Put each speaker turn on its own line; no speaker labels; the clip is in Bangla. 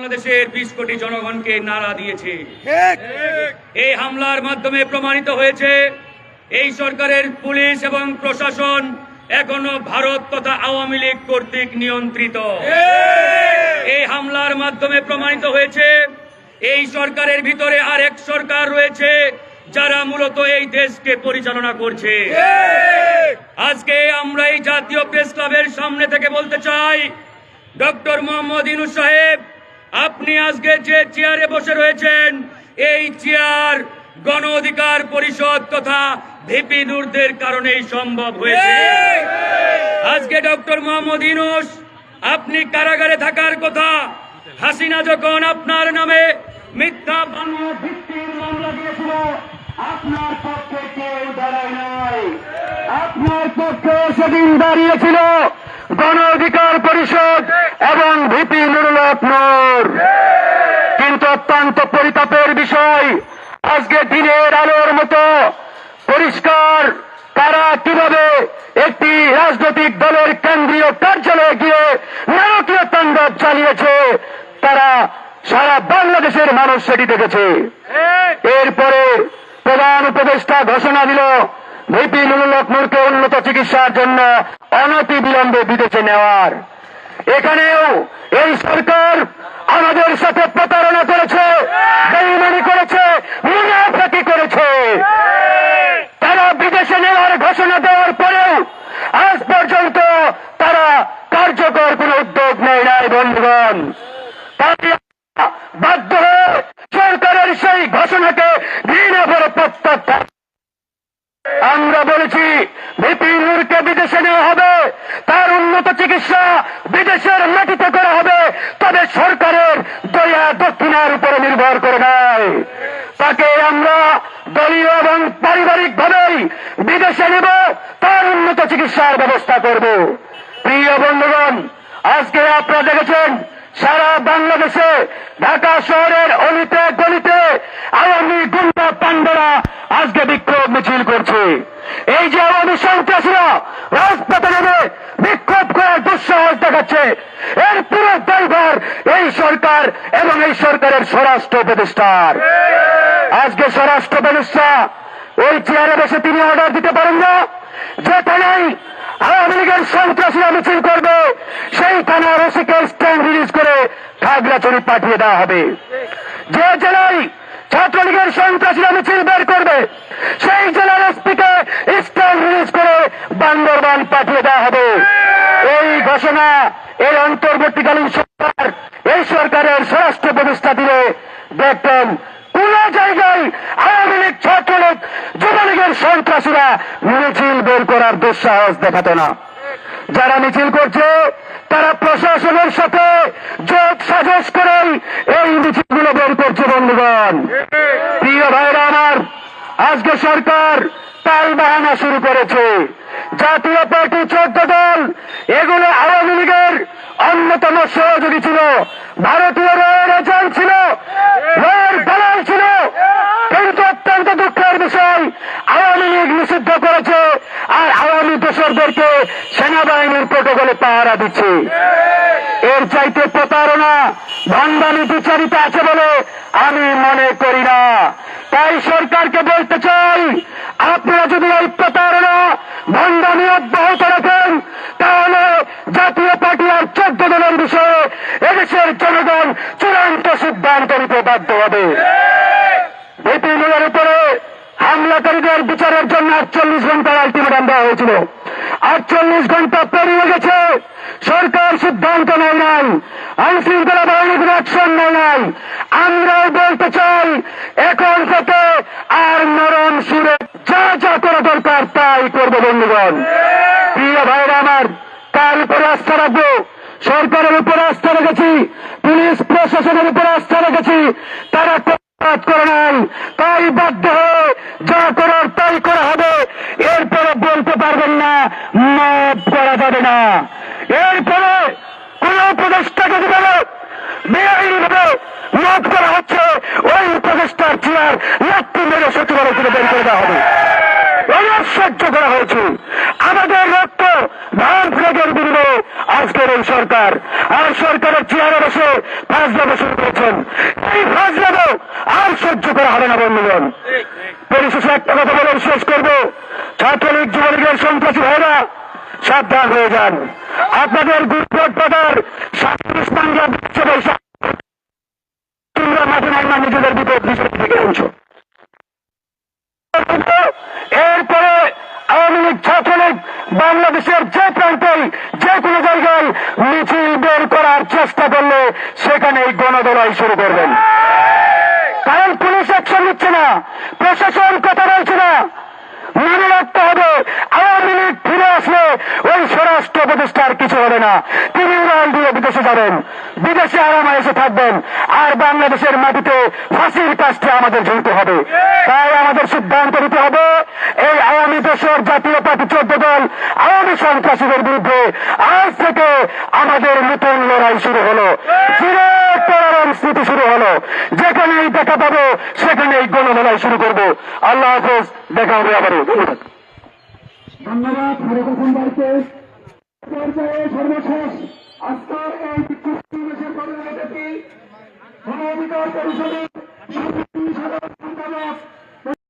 বাংলাদেশের বিশ কোটি জনগণকে নাড়া দিয়েছে। এই হামলার মাধ্যমে প্রমাণিত হয়েছে এই সরকারের পুলিশ এবং প্রশাসন এখনও ভারত তথা আওয়ামী লীগ কর্তৃক নিয়ন্ত্রিত। এই হামলার মাধ্যমে প্রমাণিত হয়েছে এই সরকারের ভিতরে আরেক সরকার রয়েছে যারা মূলত এই দেশকে পরিচালনা করছে। আজকে আমরা এই জাতীয় প্রেস ক্লাবের সামনে থেকে বলতে চাই ডক্টর মোহাম্মদ ইনু সাহেব আপনি আজকে যে চেয়ারে বসে রয়েছেন, এই চেয়ার গণ অধিকার পরিষদ তথা ভিপি নূরদের কারণেই সম্ভব হয়েছে। আজকে ডক্টর মোহাম্মদ ইনুস আপনি কারাগারে থাকার কথা, হাসিনা যখন আপনার নামে মিথ্যা আপনার পক্ষে কেউ দাঁড়ায় নাই। আপনার পক্ষে সেদিন দাঁড়িয়েছিল। গণ অধিকার পরিষদ এবং ভিপি নুরুল নূর কিন্তু অত্যন্ত পরিতাপের বিষয়, আজকে দিনের আলোর মতো পরিষ্কার তারা কীভাবে একটি রাজনৈতিক দলের কেন্দ্রীয় কার্যালয়ে গিয়ে নারকীয় তাণ্ডব চালিয়েছে, তারা সারা বাংলাদেশের মানুষ সেটি দেখেছে। এরপরে প্রধান উপদেষ্টা ঘোষণা দিল ভিপি নুরুল উন্নত চিকিৎসার জন্য অনতি বিলম্বে বিদেশে নেওয়ার। এখানেও এই সরকার আমাদের সাথে প্রতারণা করেছে, বেইমানি করেছে, মুনাফাকি করেছে। তারা বিদেশে নেওয়ার ঘোষণা দেওয়ার পরেও আজ পর্যন্ত তারা কার্যকর কোন উদ্যোগ নেয় নাই, বন্ধুগণ। বাধ্য হয়ে সরকারের সেই ঘোষণাকে ঘৃণা করে প্রত্যাখ্যান আমরা বলেছি ভিপি নূরকে বিদেশে নেওয়া হবে তার উন্নত চিকিৎসা বিদেশের মাটিতে করা হবে, তবে সরকারের দয়া দক্ষিণার উপরে নির্ভর করে নাই তাকে আমরা দলীয় এবং পারিবারিক ভাবেই বিদেশে নেব, তার উন্নত চিকিৎসার ব্যবস্থা করব। প্রিয় বন্ধুগণ, আজকে আপনারা দেখেছেন, সারা বাংলাদেশে ঢাকা শহরের অলিতে গলিতে আওয়ামী গুন্ডা পান্ডারা আজকে বিক্ষোভ মিছিল করছে। এই যে আওয়ামী সন্ত্রাসীরা রাজপথে নেমে বিক্ষোভ দুঃসাহস দেখাচ্ছে। এর পুরো দায়ভার এই সরকার এবং এই সরকারের স্বরাষ্ট্র উপদেষ্টার। আজকে স্বরাষ্ট্র উপদেষ্টা ওই চেয়ারে বসে তিনি অর্ডার দিতে পারেন না। যেখানেই আওয়ামী লীগের সন্ত্রাসীরা মিছিল করবে, সেই থানার ওসিকে স্ট্যান্ড রিলিজ করে খাগড়াছড়ি পাঠিয়ে দেওয়া হবে। যে জেলায় ছাত্রলীগের সন্ত্রাসীরা মিছিল বের করবে। সেই জেলার এসপিকে স্ট্যান্ড রিলিজ করে বান্দরবান পাঠিয়ে দেওয়া হবে। এই ঘোষণা এই অন্তর্বর্তীকালীন সরকার, এই সরকারের স্বরাষ্ট্র প্রতিষ্ঠা দিলে দেখতেন কোন জায়গায় আওয়ামী লীগ, ছাত্রলীগ, যুবলীগের সন্ত্রাসীরা মিছিল বের করার দুঃসাহস দেখাত না। যারা মিছিল করছে, তারা প্রশাসনের সাথে জোট সাজস করেই এই মিছিলগুলো বের বন্ধুগণ। প্রিয় ভাইরা আমার, আজকে সরকার তাল বাহানা শুরু করেছে। জাতীয় পার্টি চোদ্দ দল, এগুলো আওয়ামী লীগের অন্যতম সহযোগী ছিল। ভারতীয় রয়ের এজেন্ট ছিল, রয়ের দালাল ছিল। কিন্তু অত্যন্ত দুঃখের বিষয়, আওয়ামী লীগ নিষিদ্ধ করেছে আর আওয়ামী দোসরদেরকে সেনাবাহিনীর প্রোটোকলে পাহারা দিচ্ছে। এর চাইতে প্রতারণা, ভণ্ডামি বিচারিত আছে বলে আমি মনে করি না। তাই সরকারকে বলতে চাই, আপনারা যদি এই প্রতারণা ভণ্ডামি অব্যাহত রাখেন, তাহলে জাতীয় পার্টি আর চোদ্দ দলের বিষয়ে এদেশের জনগণ চূড়ান্ত সিদ্ধান্ত নিতে বাধ্য হবে। বিপিনের উপরে হামলাকারীদের বিচারের জন্য আটচল্লিশ ঘণ্টার আলটিমেটাম দেওয়া হয়েছিল। আটচল্লিশ ঘণ্টা পেরিয়ে গেছে। সরকার সিদ্ধান্ত নেয় নাই। আইন শৃঙ্খলা বাহিনীর অ্যাকশন নেয় নাই। আমরাও বলতে চাই, এখন থেকে আর নরম সুরে যা যা করা দরকার তাই করব বন্ধুগণ। প্রিয় ভাইরা আমার তার উপরে আস্থা রাখব। সরকারের উপরে আস্থা রেখেছি, পুলিশ প্রশাসনের উপরে আস্থা রেখেছি। তারা কাজ করে নাই। তাই বাধ্য হয়ে যা করার তাই করা হবে। পারবেন না, মাফ করা যাবে না। এরপরে কোন উপদেষ্টাকে বেআইনিভাবে মাফ করা হচ্ছে। ওই উপদেষ্টার চেয়ার লাঠি মেরে বের করে দেওয়া হবে। অনেক সহ্য করা হয়েছে। আমাদের রক্ত ধান ফ্লেগের এই সরকার। আর সরকারের চেয়ারে বসে ফাজলামো শুরু করেছেন। এই ফাজলামো আর সহ্য করা হবে না, বন্ধুগণ। পরিশেষে একটা কথা বলে শেষ করব। ছাত্রলীগ যুবলীগের সন্ত্রাসী ভাইরা, সাবধান হয়ে যান। আপনাদের গুরুপট পাতার স্থান তোমরা মাঠে নাইমা নিজেদের বিপদ নিজেদের থেকে আনছো। এরপরে আওয়ামী লীগ বাংলাদেশের যে প্রান্তেই যে কোনো জায়গায় মিছিল বের করার চেষ্টা করলে সেখানেই গণদলাই শুরু করবেন। কারণ পুলিশ অ্যাকশন নিচ্ছে না। প্রশাসন কথা বলছে না মনে রাখতে হবে আওয়ামী লীগ ফিরে আসলে স্বরাষ্ট্র উপদেষ্টার কিছু হবে না। তিনি উড়াল দিয়ে বিদেশে যাবেন। বিদেশে আরামে এসে থাকবেন। আর বাংলাদেশের মাটিতে ফাঁসির কাজটা আমাদের ঝুলতে হবে। তাই আমাদের সিদ্ধান্ত নিতে হবে, এই আওয়ামী দেশের জাতীয় পার্টি চোদ্দ দল আওয়ামী সন্ত্রাসীদের বিরুদ্ধে আজ থেকে আমাদের নতুন লড়াই শুরু হলো। ফিরে টলারেন্স নীতি শুরু হলো। যেখানেই দেখা পাবো, সেখানেই গণলড়াই শুরু করব। আল্লাহ হাফেজ, দেখা হবে আবারও। ধন্যবাদ।
ধন্যবাদ পর্যায়ে সর্বশেষ। আজকের এই বিক্ষোভ সমাবেশের পরিণতিটি মানবাধিকার পরিষদের সাধারণ